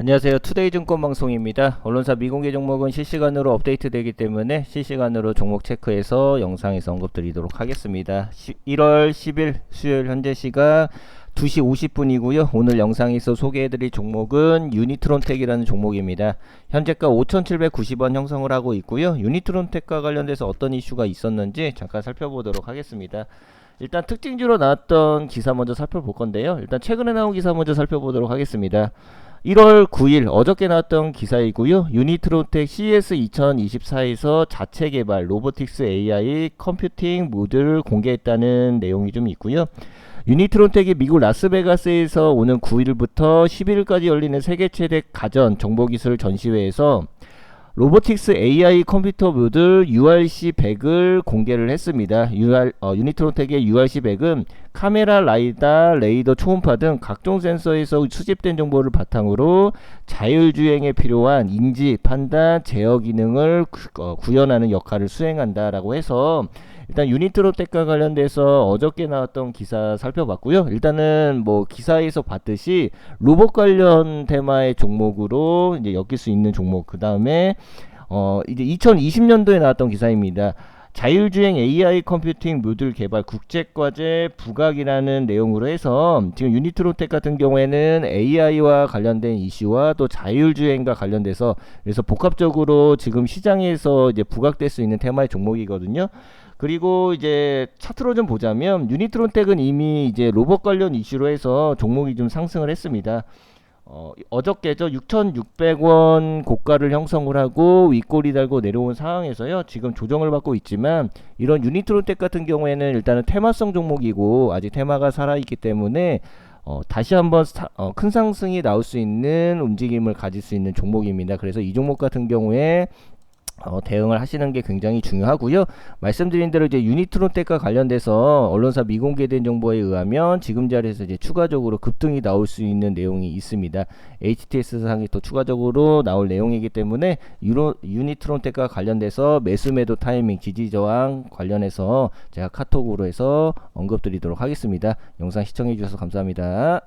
안녕하세요. 투데이 증권 방송입니다. 언론사 미공개 종목은 실시간으로 업데이트되기 때문에 실시간으로 종목 체크해서 영상에서 언급드리도록 하겠습니다. 1월 10일 수요일 현재 시각 2시 50분이고요. 오늘 영상에서 소개해드릴 종목은 유니트론텍이라는 종목입니다. 현재가 5,790원 형성을 하고 있고요. 유니트론텍과 관련돼서 어떤 이슈가 있었는지 잠깐 살펴보도록 하겠습니다. 일단 특징주로 나왔던 기사 먼저 살펴볼 건데요. 일단 최근에 나온 기사 먼저 살펴보도록 하겠습니다. 1월 9일 어저께 나왔던 기사이고요. 유니트로텍 CS 2024에서 자체 개발 로보틱스 AI 컴퓨팅 모듈을 공개했다는 내용이 좀 있고요. 유니트론텍이 미국 라스베가스에서 오는 9일부터 11일까지 열리는 세계 최대 가전 정보기술 전시회에서 로보틱스 AI 컴퓨터 모듈 URC 100을 공개를 했습니다. UR, 어, 유니트론텍의 URC 100은 카메라, 라이다, 레이더, 초음파 등 각종 센서에서 수집된 정보를 바탕으로 자율주행에 필요한 인지, 판단, 제어 기능을 구, 어, 구현하는 역할을 수행한다라고 해서 일단 유니트로텍과 관련돼서 어저께 나왔던 기사 살펴봤고요. 일단은 뭐 기사에서 봤듯이 로봇 관련 테마의 종목으로 이제 엮일 수 있는 종목. 그 다음에 어 이제 2020년도에 나왔던 기사입니다. 자율주행 AI 컴퓨팅 모듈 개발 국제과제 부각이라는 내용으로 해서 지금 유니트로텍 같은 경우에는 AI와 관련된 이슈와 또 자율주행과 관련돼서 그래서 복합적으로 지금 시장에서 이제 부각될 수 있는 테마의 종목이거든요. 그리고 이제 차트로 좀 보자면 유니트론텍은 이미 이제 로봇 관련 이슈로 해서 종목이 좀 상승을 했습니다. 어, 어저께죠 6,600원 고가를 형성을 하고 윗골이 달고 내려온 상황에서요 지금 조정을 받고 있지만 이런 유니트론텍 같은 경우에는 일단은 테마성 종목이고 아직 테마가 살아있기 때문에 어, 다시 한번 사, 어, 큰 상승이 나올 수 있는 움직임을 가질 수 있는 종목입니다. 그래서 이 종목 같은 경우에 어, 대응을 하시는 게 굉장히 중요하고요. 말씀드린 대로 이제 유니트론텍과 관련돼서 언론사 미공개된 정보에 의하면 지금 자리에서 이제 추가적으로 급등이 나올 수 있는 내용이 있습니다. HTS 상이 또 추가적으로 나올 내용이기 때문에 유로, 유니트론텍과 관련돼서 매수 매도 타이밍 지지 저항 관련해서 제가 카톡으로 해서 언급드리도록 하겠습니다. 영상 시청해 주셔서 감사합니다.